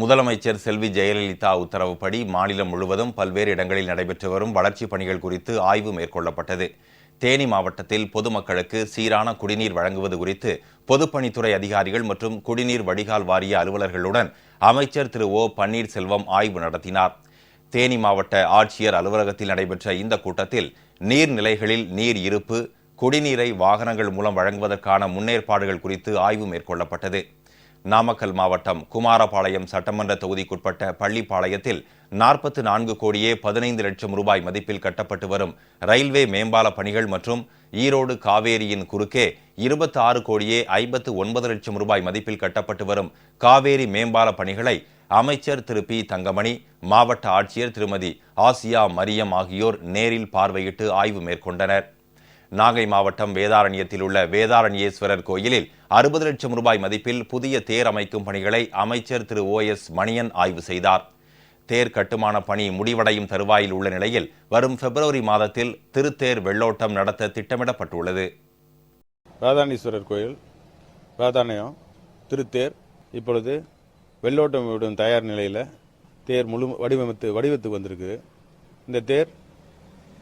முதலமைச்சர் செல்வி ஜெயலலிதா உத்தரவுப்படி மாநிலம் முழுவதும் பல்வேறு இடங்களில் நடைபெற்று வரும் வளர்ச்சிப் பணிகள் குறித்து ஆய்வு மேற்கொள்ளப்பட்டது. தேனி மாவட்டத்தில் பொதுமக்களுக்கு சீரான குடிநீர் வழங்குவது குறித்து பொதுப்பணித்துறை அதிகாரிகள் மற்றும் குடிநீர் வடிகால் வாரிய அலுவலர்களுடன் அமைச்சர் திரு ஓ பன்னீர்செல்வம் ஆய்வு நடத்தினார். தேனி மாவட்ட ஆட்சியர் அலுவலகத்தில் நடைபெற்ற இந்த கூட்டத்தில் நீர்நிலைகளில் நீர் இருப்பு குடிநீரை வாகனங்கள் மூலம் வழங்குவதற்கான முன்னேற்பாடுகள் குறித்து ஆய்வு மேற்கொள்ளப்பட்டது. நாமக்கல் மாவட்டம் குமாரபாளையம் சட்டமன்ற தொகுதிக்குட்பட்ட பள்ளிப்பாளையத்தில் நாற்பத்து நான்கு கோடியே பதினைந்து லட்சம் ரூபாய் மதிப்பில் கட்டப்பட்டு வரும் ரயில்வே மேம்பால பணிகள் மற்றும் ஈரோடு காவேரியின் குறுக்கே இருபத்தி ஆறு கோடியே ஐம்பத்து ஒன்பது லட்சம் ரூபாய் மதிப்பில் கட்டப்பட்டு வரும் காவேரி மேம்பால பணிகளை அமைச்சர் திரு பி தங்கமணி மாவட்ட ஆட்சியர் திருமதி ஆசியா மரியம் ஆகியோர் நேரில் பார்வையிட்டு ஆய்வு மேற்கொண்டனர். நாகை மாவட்டம் வேதாரண்யத்தில் உள்ள வேதாரண்யேஸ்வரர் கோயிலில் அறுபது லட்சம் ரூபாய் மதிப்பில் புதிய தேர் அமைக்கும் பணிகளை அமைச்சர் திரு ஓ எஸ் மணியன் ஆய்வு செய்தார். தேர் கட்டுமான பணி முடிவடையும் தருவாயில் உள்ள நிலையில் வரும் பிப்ரவரி மாதத்தில் திருத்தேர் வெள்ளோட்டம் நடத்த திட்டமிடப்பட்டுள்ளது. வேதாண்டீஸ்வரர் கோயில் வேதாரண்யம் திருத்தேர் இப்பொழுது வெள்ளோட்டம் விடும் தயார் நிலையில் தேர் முழு வடிவமைத்து வடிவத்துக்கு வந்திருக்கு. இந்த தேர்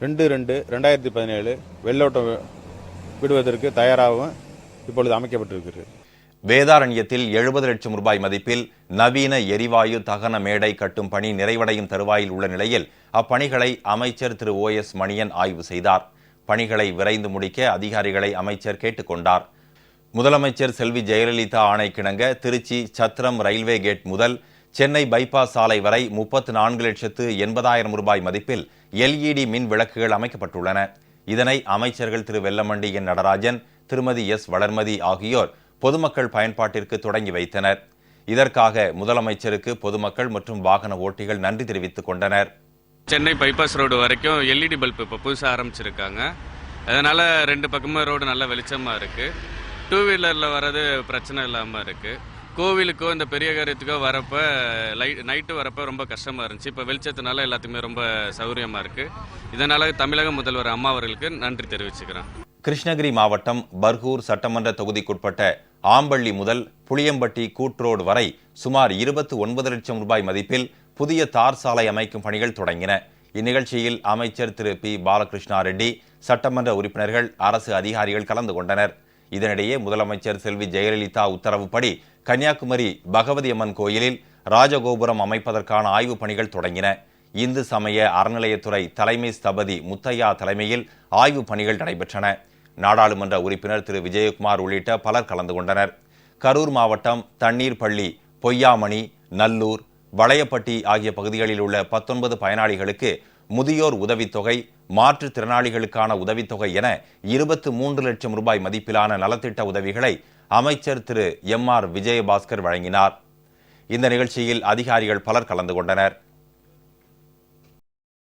ரெண்டு ரெண்டு ரெண்டாயிரத்தி பதினேழு வெள்ளோட்டம் விடுவதற்கு தயாராகவும் இப்பொழுது அமைக்கப்பட்டிருக்கிறது. வேதாரண்யத்தில் எழுபது லட்சம் ரூபாய் மதிப்பில் நவீன எரிவாயு தகன மேடை கட்டும் பணி நிறைவடையும் தருவாயில் உள்ள நிலையில் அப்பணிகளை அமைச்சர் திரு ஓ எஸ் மணியன் ஆய்வு செய்தார். பணிகளை விரைந்து முடிக்க அதிகாரிகளை அமைச்சர் கேட்டுக்கொண்டார் முதலமைச்சர் செல்வி ஜெயலலிதா ஆணைக்கிணங்க திருச்சி சத்திரம் ரயில்வே கேட் முதல் சென்னை பைபாஸ் சாலை வரை முப்பத்து நான்கு லட்சத்து எண்பதாயிரம் ரூபாய் மதிப்பில் எல்இடி மின் விளக்குகள் அமைக்கப்பட்டுள்ளன. இதனை அமைச்சர்கள் திரு வெல்லமண்டி என் நடராஜன் திருமதி எஸ். வளர்மதி ஆகியோர் பொதுமக்கள் பயன்பாட்டிற்கு தொடங்கி வைத்தனர். இதற்காக முதலமைச்சருக்கு பொதுமக்கள் மற்றும் வாகன ஓட்டிகள் நன்றி தெரிவித்துக் கொண்டனர். சென்னை பைபாஸ் ரோடு வரைக்கும் எல்இடி பல்ப் இப்போ புதுசாக ஆரம்பிச்சிருக்காங்க. அதனால ரெண்டு பக்கமும் ரோடு நல்ல வெளிச்சமாக இருக்கு. டூ வீலரில் வர்றது பிரச்சனை இல்லாமல் இருக்கு. கோவிலுக்கோ இந்த பெரிய காரியத்துக்கோ வரப்ப லைட் நைட்டு வரப்ப ரொம்ப கஷ்டமாக இருந்துச்சு. இப்போ வெளிச்சத்தினால எல்லாத்துக்குமே ரொம்ப சௌகரியமாக இருக்கு. இதனால தமிழக முதல்வர் அம்மா அவர்களுக்கு நன்றி தெரிவிச்சுக்கிறேன். கிருஷ்ணகிரி மாவட்டம் பர்கூர் சட்டமன்ற தொகுதிக்குட்பட்ட ஆம்பள்ளி முதல் புளியம்பட்டி கூட்ரோடு வரை சுமார் இருபத்து ஒன்பது லட்சம் ரூபாய் மதிப்பில் புதிய தார் சாலை அமைக்கும் பணிகள் தொடங்கின. இந்நிகழ்ச்சியில் அமைச்சர் திரு பி. பாலகிருஷ்ணா ரெட்டி சட்டமன்ற உறுப்பினர்கள் அரசு அதிகாரிகள் கலந்து கொண்டனர். இதனிடையே முதலமைச்சர் செல்வி ஜெயலலிதா உத்தரவுப்படி கன்னியாகுமரி பகவதி அம்மன் கோயிலில் ராஜகோபுரம் அமைப்பதற்கான ஆய்வுப் பணிகள் தொடங்கின. இந்து சமய அறநிலையத்துறை தலைமை ஸ்தபதி முத்தையா தலைமையில் ஆய்வுப் பணிகள் நடைபெற்றன. நாடாளுமன்ற உறுப்பினர் திரு. விஜயகுமார் உள்ளிட்ட பலர் கலந்து கொண்டனர். கரூர் மாவட்டம் தண்ணீர் பள்ளி பொய்யாமணி நல்லூர் வளையப்பட்டி ஆகிய பகுதிகளில் உள்ள பத்தொன்பது பயனாளிகளுக்கு முதியோர் உதவித்தொகை மாற்றுத்திறனாளிகளுக்கான உதவித்தொகை என இருபத்து மூன்று லட்சம் ரூபாய் மதிப்பிலான நலத்திட்ட உதவிகளை அமைச்சர் திரு. எம். ஆர். விஜயபாஸ்கர் வழங்கினார். இந்த நிகழ்ச்சியில் அதிகாரிகள் பலர் கலந்து கொண்டனர்.